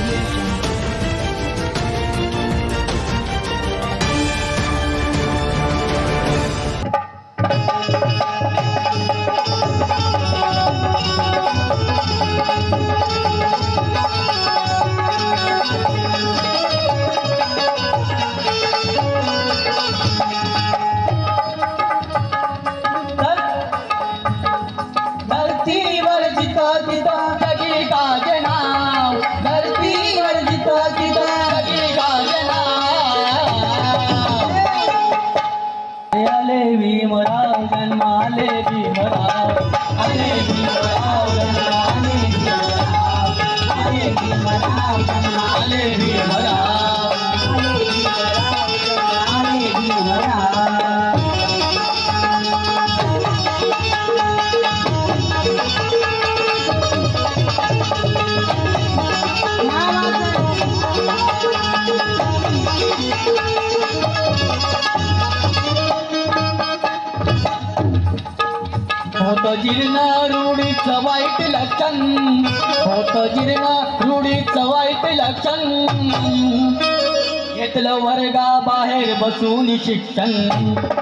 धरतीवर जन्माले जीर्ण रूढीच वाईट लक्षण. होत जीर्ण रूढीच वाईट लक्षण. घेतलं वर्गा बाहेर बसून शिक्षण.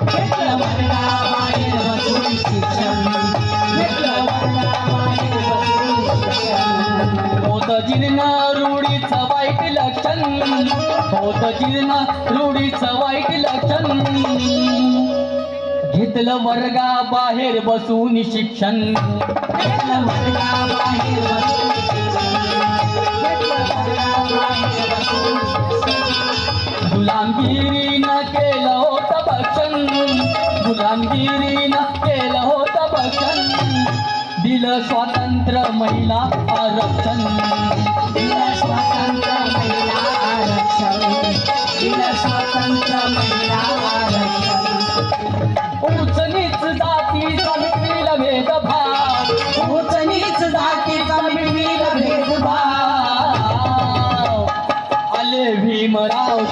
घेतलं वर्गा बाहेर बसून शिक्षण. घेतलं वर्गा बाहेर बसून शिक्षण. होत जीर्ण रूढीच वाईट लक्षण. होत जीर्ण रूढीच वाईट लक्षण. घेतलं वर्गा बाहेर बसून शिक्षण. घेतलं वर्गा बाहेर बसून गुलामगिरीनं केलं होतं भक्षण. गुलामगिरीनं केलं होतं भक्षण. दिलं स्वातंत्र्य महिला आरक्षण.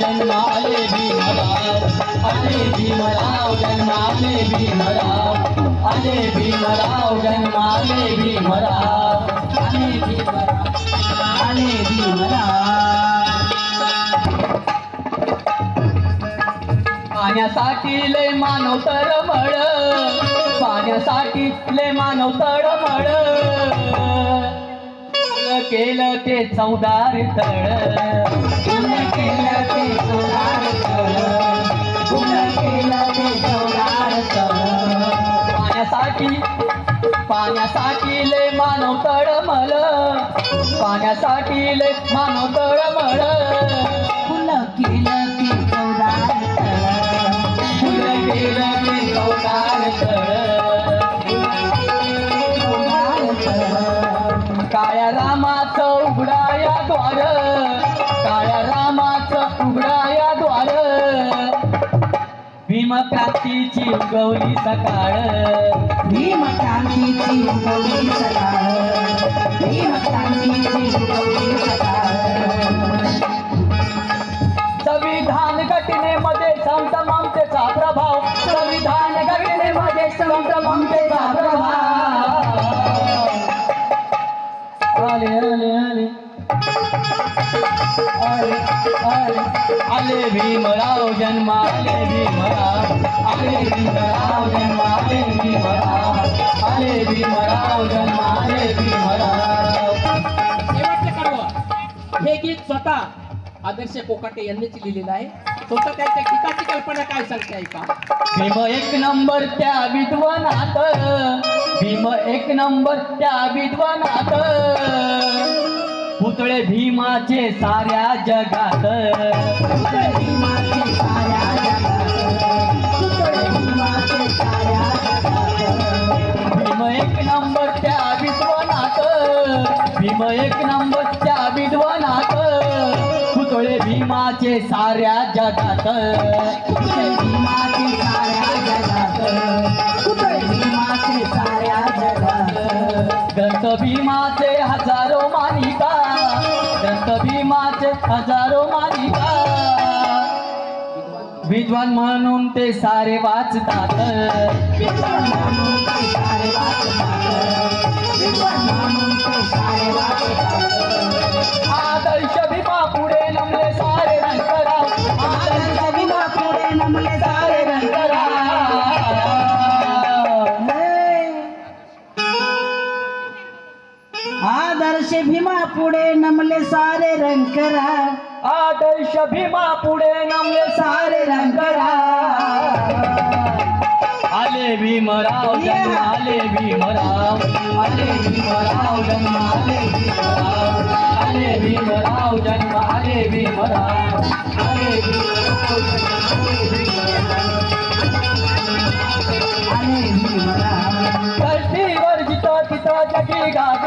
जन्माले भीमराव आले भीमराव जन्माले भीमराव आले भीमराव जन्माले भीमराव आले भीमराव आले भीमराव पाण्यासाठी लय मानव तळमळ पाण्यासाठी लय मानव तळमळ केलं ते चौदार तळ. पाण्यासाठी लय मानव तळमळ. फुलं केलं भीमक्रांतीची उगवली सकाळ. भीमक्रांतीची उगवली सकाळ. भीमक्रांतीची उगवली आले आले. आले भीमराव जन्म आले भीमराव. आले भीमराव जन्म आले भीमराव. आले भीमराव जन्म आले भीमराव. हे गीत स्वतः आदर्श कोकाटे यांनीच लिहिलेलं आहे. स्वतः त्यांच्या गीताची कल्पना काय सांगते ऐका भीम एक नंबर त्या विद्वानात. भीम एक नंबर त्या विद्वानात. पुतळे भीमाचे साऱ्या जगात. पुतळे भीमाचे साऱ्या जगात पुतळे भीमाचे साऱ्या जगात भीम एक नंबर त्या विद्वानात. भीम एक नंबर त्या विद्वानात. पुतळे भीमाचे साऱ्या जगात. पुतळे भीमाचे साऱ्या जगात. पुतळे भीमाचे साऱ्या जगात. ग्रंथ भीमाचे हजारो मालिका ग्रंथ भीमाचे हजारो मालिका. विद्वान म्हणून ते सारे वाचतात. विद्वान म्हणून ते सारे वाचतात. विद्वान म्हणून ते सारे आदर्श भीमा पुढे नमले सारे रंकरा आदर्श भीमा पुढे नमले सारे रंकरा आले भीमराव जन्म आले भीमराव आले भीमराव जन्म आले भीमराव आले भीमराव जन्म आले भीमराव आले भीमराव. जन्म आले भीमराव. धरतीवर जिथं तिथं जगी गाजे